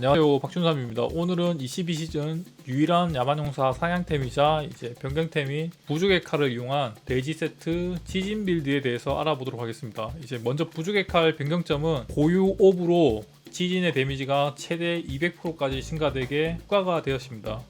안녕하세요 박준삼입니다. 오늘은 22시즌 유일한 야만용사 상향템이자 이제 변경템인 부족의 칼을 이용한 돼지 세트 지진 빌드에 대해서 알아보도록 하겠습니다. 이제 먼저 부족의 칼 변경점은 고유 옵으로 지진의 데미지가 최대 200%까지 증가되게 추가가 되었습니다.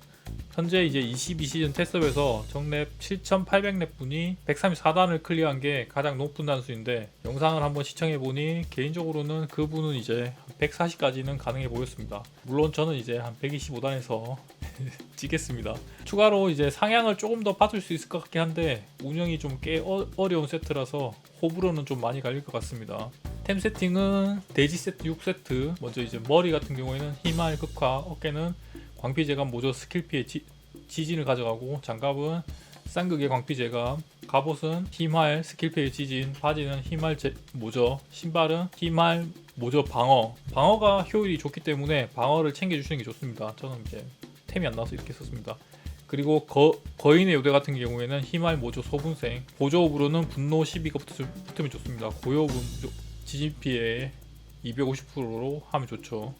현재 이제 22시즌 테스트업에서 정랩 7,800렙 분이 134단을 클리어한 게 가장 높은 단수인데 영상을 한번 시청해 보니 개인적으로는 그 분은 이제 140까지는 가능해 보였습니다. 물론 저는 이제 한 125단에서 찍겠습니다. 추가로 이제 상향을 조금 더 받을 수 있을 것 같긴 한데 운영이 좀 꽤 어려운 세트라서 호불호는 좀 많이 갈릴 것 같습니다. 템 세팅은 돼지 세트 6세트 먼저 이제 머리 같은 경우에는 희말 극화 어깨는 광피 제감 모조 스킬 피해 지, 지진을 가져가고 장갑은 쌍극의 광피 제감 갑옷은 힘할 스킬 피해 지진 바지는 힘할 제, 모저 신발은 힘할 모저 방어. 방어가 효율이 좋기 때문에 방어를 챙겨주시는 게 좋습니다. 저는 이제 템이 안 나와서 이렇게 썼습니다. 그리고 거, 거인의 요대 같은 경우에는 힘할 모조 소분생. 보조업으로는 분노 12가 붙으면 좋습니다. 고요분 지진 피해 250%로 하면 좋죠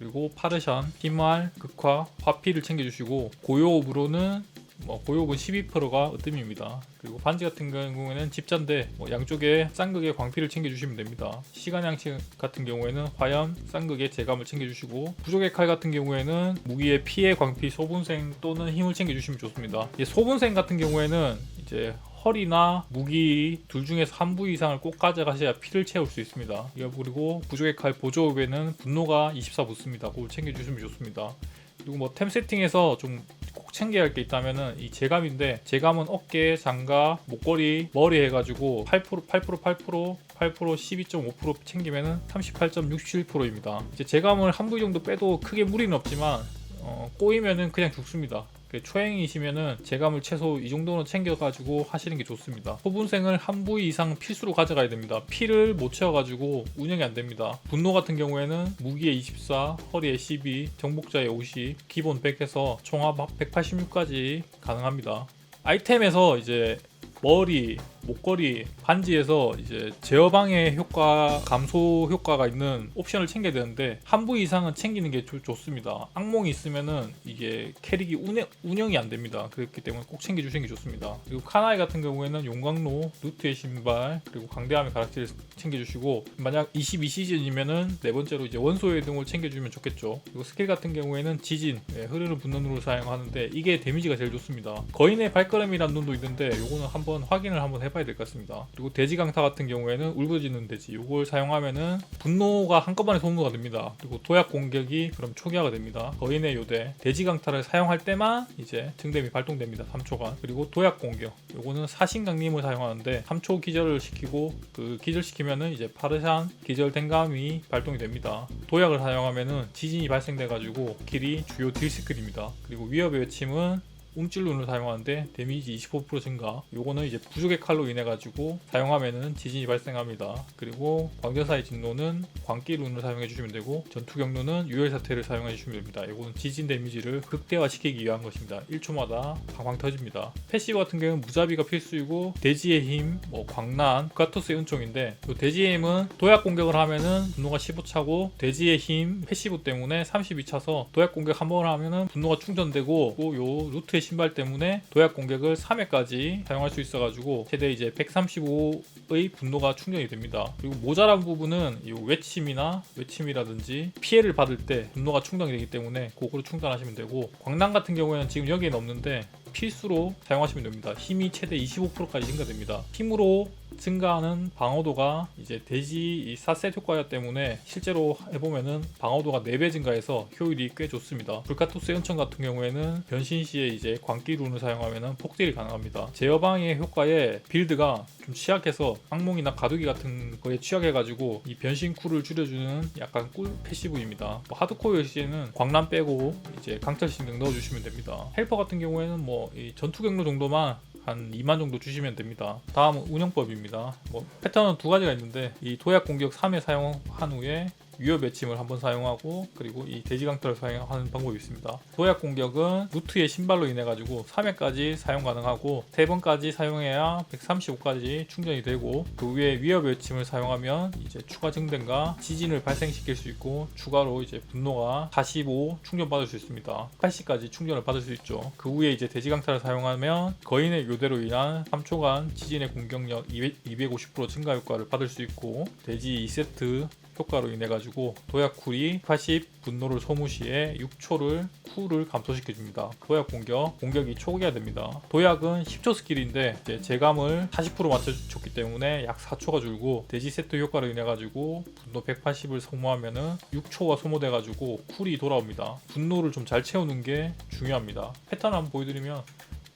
그리고 파르샨, 희말, 극화, 화피를 챙겨주시고 고요업으로는 뭐 고요업은 12%가 으뜸입니다. 그리고 반지 같은 경우에는 집잔데 뭐 양쪽에 쌍극의 광피를 챙겨주시면 됩니다. 시간 양치 같은 경우에는 화염, 쌍극의 재감을 챙겨주시고 부족의 칼 같은 경우에는 무기의 피해 광피, 소분생 또는 힘을 챙겨주시면 좋습니다. 소분생 같은 경우에는 이제 허리나 무기 둘 중에서 한 부위 이상을 꼭 가져가셔야 피를 채울 수 있습니다. 이거 그리고 부족의 칼 보조업에는 분노가 24 붙습니다. 그걸 챙겨주시면 좋습니다. 그리고 뭐 템 세팅에서 좀 꼭 챙겨야 할 게 있다면은 이 재감인데 재감은 어깨, 장갑, 목걸이, 머리 해가지고 8% 8% 8% 8% 12.5% 챙기면은 38.67%입니다. 이제 재감을 한 부위 정도 빼도 크게 무리는 없지만 어, 꼬이면은 그냥 죽습니다. 그 초행이시면은 재감을 최소 이 정도는 챙겨가지고 하시는 게 좋습니다. 소분생을 한 부위 이상 필수로 가져가야 됩니다. 피를 못 채워가지고 운영이 안 됩니다. 분노 같은 경우에는 무기에 24, 허리에 12, 정복자에 50, 기본 100해서 총합 186까지 가능합니다. 아이템에서 이제 머리, 목걸이, 반지에서 이제 제어 방해 효과 감소 효과가 있는 옵션을 챙겨야 되는데 한 부위 이상은 챙기는 게 좋, 좋습니다. 악몽이 있으면은 이게 캐릭이 운영, 운영이 안 됩니다. 그렇기 때문에 꼭 챙겨 주시는 게 좋습니다. 그리고 카나이 같은 경우에는 용광로, 루트의 신발, 그리고 강대함의 가락지를 챙겨 주시고 만약 22 시즌이면은 네 번째로 이제 원소의 등을 챙겨 주면 좋겠죠. 그리고 스킬 같은 경우에는 지진, 네, 흐르는 분노를 사용하는데 이게 데미지가 제일 좋습니다. 거인의 발걸음이라는 눈도 있는데 요거는 한번 확인을 한번 해봐야 될 것 같습니다. 그리고 돼지 강타 같은 경우에는 울부짖는 돼지 요걸 사용하면은 분노가 한꺼번에 소모가 됩니다. 그리고 도약 공격이 그럼 초기화가 됩니다. 거인의 요대 돼지 강타를 사용할 때만 이제 증dem이 발동됩니다. 3초간 그리고 도약 공격 요거는 사신 강림을 사용하는데 3초 기절을 시키고 그 기절시키면은 이제 파르샨 기절 댕감이 발동이 됩니다. 도약을 사용하면은 지진이 발생돼 가지고 길이 주요 딜 스킬입니다. 그리고 위협의 외침은 움찔룬을 사용하는데 데미지 25% 증가. 요거는 이제 부족의 칼로 인해 가지고 사용하면은 지진이 발생합니다. 그리고 광전사의 진노는 광기룬을 사용해 주시면 되고 전투 경로는 유혈 사태를 사용해 주시면 됩니다. 요거는 지진 데미지를 극대화시키기 위한 것입니다. 1초마다 방방 터집니다. 패시브 같은 경우는 무자비가 필수이고 돼지의 힘, 뭐 광란, 가토스의 은총인데 요 돼지의 힘은 도약 공격을 하면은 분노가 15차고 돼지의 힘 패시브 때문에 32차서 도약 공격 한 번 하면은 분노가 충전되고 요 루트의 신발 때문에 도약 공격을 3회까지 사용할 수 있어가지고 최대 이제 135의 분노가 충전이 됩니다. 그리고 모자란 부분은 이 외침이나 외침이라든지 피해를 받을 때 분노가 충전이 되기 때문에 그거로 충전하시면 되고 광란 같은 경우에는 지금 여기에는 없는데 필수로 사용하시면 됩니다. 힘이 최대 25%까지 증가됩니다. 힘으로 증가하는 방어도가 이제 돼지 이 사셋 효과 때문에 실제로 해보면은 방어도가 4배 증가해서 효율이 꽤 좋습니다. 불카토스 연천 같은 경우에는 변신 시에 이제 광기룬을 사용하면은 폭딜이 가능합니다. 제어방의 효과에 빌드가 좀 취약해서 악몽이나 가두기 같은 거에 취약해가지고 이 변신 쿨을 줄여주는 약간 꿀 패시브입니다. 뭐 하드코어 시에는 광란 빼고 이제 강철 신경 넣어주시면 됩니다. 헬퍼 같은 경우에는 뭐이 전투 경로 정도만 한 2만 정도 주시면 됩니다. 다음은 운영법입니다. 뭐 패턴은 두 가지가 있는데 이 도약 공격 3회 사용한 후에 위협 외침을 한번 사용하고 그리고 이 돼지 강타를 사용하는 방법이 있습니다. 도약 공격은 루트의 신발로 인해 가지고 3회까지 사용 가능하고 3번까지 사용해야 135까지 충전이 되고 그 위에 위협 외침을 사용하면 이제 추가 증den과 지진을 발생시킬 수 있고 추가로 이제 분노가 45 충전 받을 수 있습니다. 80까지 충전을 받을 수 있죠. 그 후에 이제 돼지 강타를 사용하면 거인의 교대로 인한 3초간 지진의 공격력 200, 250% 증가 효과를 받을 수 있고 돼지 2세트 효과로 인해 가지고 도약 쿨이 80 분노를 소모 시에 6초를 쿨을 감소시켜 줍니다. 도약 공격 공격이 초기화 됩니다. 도약은 10초 스킬인데 이제 재감을 40% 맞춰 줬기 때문에 약 4초가 줄고 돼지 세트 효과로 인해 가지고 분노 180을 소모하면은 6초가 소모돼 가지고 쿨이 돌아옵니다. 분노를 좀 잘 채우는 게 중요합니다. 패턴 한번 보여드리면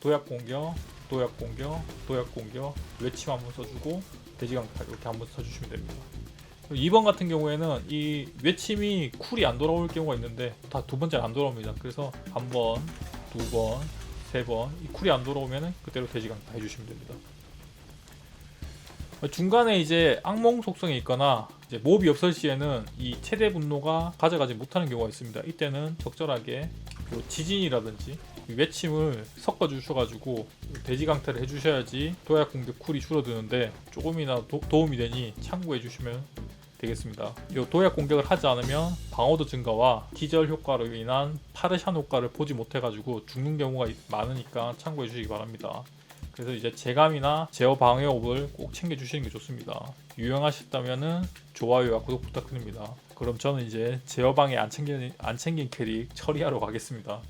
도약 공격, 도약 공격, 도약 공격, 외침 한번 써주고 강타 이렇게 한번 써주시면 됩니다. 2번 같은 경우에는 이 외침이 쿨이 안 돌아올 경우가 있는데 다 두 번째 안 돌아옵니다. 그래서 한 번, 두 번, 세 번, 이 쿨이 안 돌아오면은 그대로 돼지 강타 해주시면 됩니다. 중간에 이제 악몽 속성이 있거나 이제 몹이 없을 시에는 이 최대 분노가 가져가지 못하는 경우가 있습니다. 이때는 적절하게 요 지진이라든지 이 외침을 섞어 주셔가지고 돼지 강타를 해주셔야지 도약 공격 쿨이 줄어드는데 조금이나 도, 도움이 되니 참고해 주시면 되겠습니다. 이 도약 공격을 하지 않으면 방어도 증가와 기절 효과로 인한 파르샨 효과를 보지 못해가지고 죽는 경우가 있- 많으니까 참고해 주시기 바랍니다. 그래서 이제 제감이나 제어 방어업을 꼭 챙겨 주시는 게 좋습니다. 유용하셨다면은 좋아요와 구독 부탁드립니다. 그럼 저는 이제 제어 방에 안 챙긴 안 챙긴 캐릭 처리하러 가겠습니다.